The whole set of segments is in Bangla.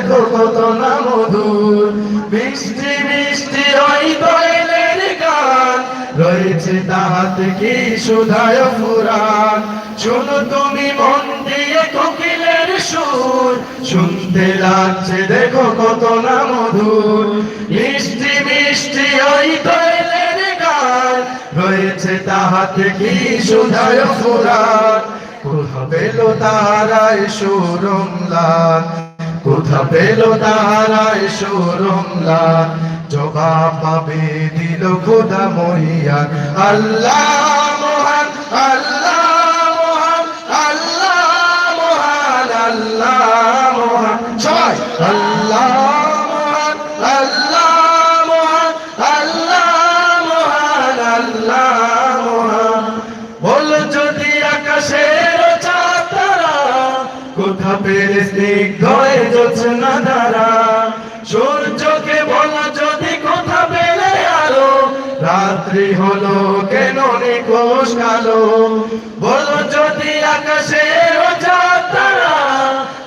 দেখো কত না মধুর। মিষ্টি মিষ্টি ওই দোয়েলের গান। রয়েছে তাহাতে কি সুধায় ফুরান শুনো তুমি মন দিয়ে কোকিলের সুর। শুনতে লাগছে, দেখো কত না মধুর। মিষ্টি মিষ্টি ওই দোয়েলের গান। রয়েছে তাহাতে কি সুধায় ফুরান কোথা পেল তারায় সুরমলান কোথা পেল তারায় সুরমলা জবাব পাবে দিল খোদা মহিয়ান আল্লাহ মহান আল্লাহ মহান আল্লাহ মহান আল্লাহ মহান। সবাই স্নিগ্ধ হয়ে না সূর্যকে বল যদি কোথা পেলে আলো। রাত্রি হলো কেন নিকোষ কালো? বলো যদি চাতারা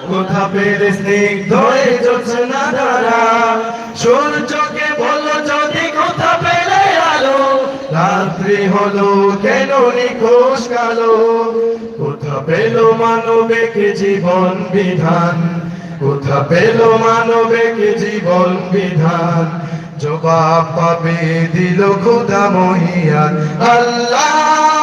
কোথা পেরে স্নিগ্ধ হয়ে জ্বলছে না ধারা? সূর্যকে বল যদি কোথা পেলে আলো। রাত্রি হলো কেন নিখোশ কালো? কোথা পেল মানবিক জীবন বিধান? কোথা পেল মানবিক জীবন বিধান? জবাব পাবে দিল খুদা মহিয়ান আল্লাহ!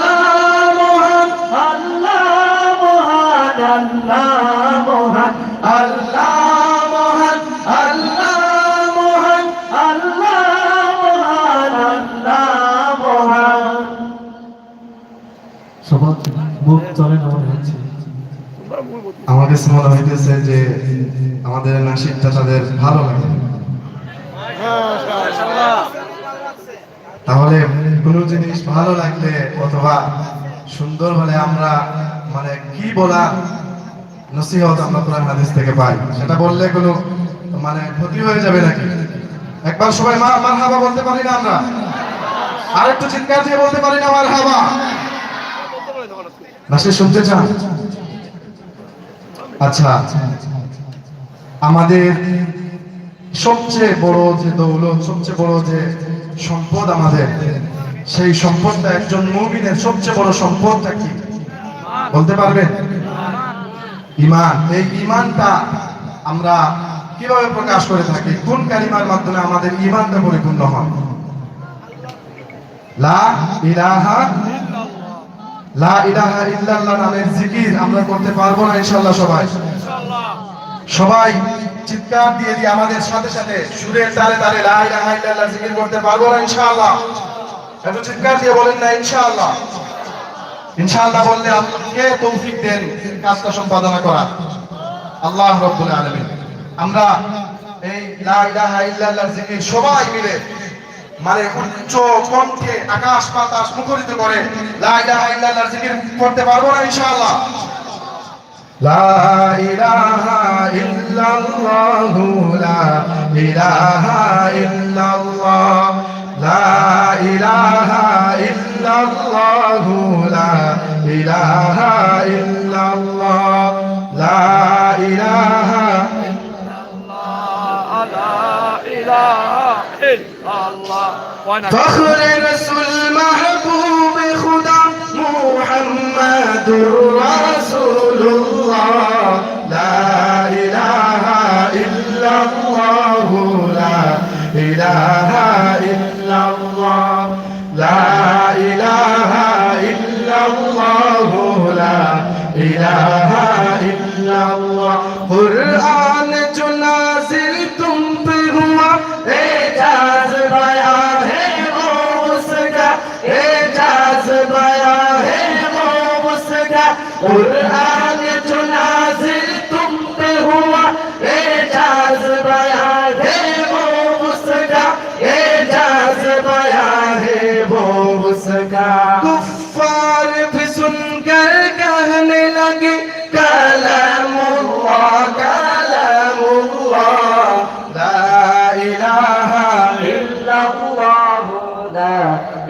আল্লাহ মহান আল্লাহ মহান আল্লাহ মহান আল্লাহ মহান আল্লাহ মহান মুখ চলে কাছে মনে হইতেছে যে আমাদের নাসিকটা তাদের ভালো লাগে। তাহলে কোন জিনিস ভালো লাগলে অথবা সুন্দর হলে আমরা মানে কি বলা নসিহত আমরা কোরআন হাদিস থেকে পাই? সেটা বললে কোনো মানে ক্ষতি হয়ে যাবে নাকি? একবার সবাই মা আমার হাবা বলতে পারি না আমরা? আর একটু চিৎকার দিয়ে বলতে পারি না আমার হাবা নাসির শুনতে চান? আচ্ছা আমাদের সবচেয়ে বড় যে দৌলত, সবচেয়ে বড় যে সম্পদ আমাদের, সেই সম্পদটা একজন মুমিনের সবচেয়ে বড় সম্পদটা কি? বলতে পারবেন? ইমান এই ইমানটা আমরা কীভাবে প্রকাশ করে থাকি? কোন কালিমার মাধ্যমে আমাদের ইমানটা পরিপূর্ণ ইল্লাল্লাহ। নামের জিকির আমরা করতে পারব সবাই। চিৎকার দিয়ে দিয়ে আমাদের সাথে সাথে জিকির করতে পারব না ইনশাআল্লাহ। চিৎকার দিয়ে বলেন না ইনশাআল্লাহ। ইনশাআল্লাহ বললে আপনাকে তৌফিক দেন কাজটা সম্পাদনা করা আল্লাহ রাব্বুল আলামিন। আমরা এই লা ইলাহা ইল্লাল্লাহ জিকির সবাই মিলে মানে উচ্চ কণ্ঠে আকাশ বাতাস মুখরিত করে লা ইলাহা ইল্লাল্লাহ জিকির করতে পারব না ইনশাআল্লাহ। লা ইলাহা ইল্লাল্লাহু লা ইলাহা ইল্লাল্লাহ। লা ইলাহা ইল্লাল্লাহ إله إلا الله. لا إله إلا الله. لا إله فخر رسول محبوب خدا محمد رسول الله. لا إله إلا الله. لا إله إلا الله. ইলাহা ইল্লাল্লাহ। কুরআন জো নাজিল তুম পে হুয়া। এজাজ বায়া হে ও উসকা এজাজ বায়া হে ও উসকা কুরআন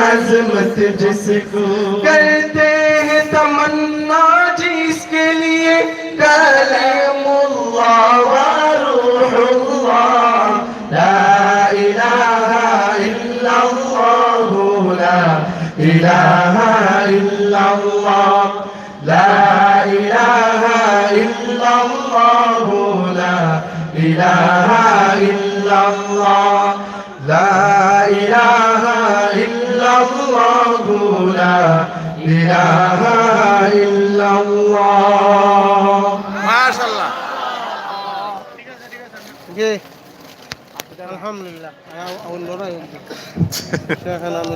عظمت جس کو کرتے ہیں تمنا جس کے لیے کلم اللہ و روح اللہ لا الہ الا اللہ لا الہ الا اللہ لا الہ الا اللہ لا الہ الا اللہ لا الہ لا إله إلا الله ما شاء الله الحمد لله أنا أول مرة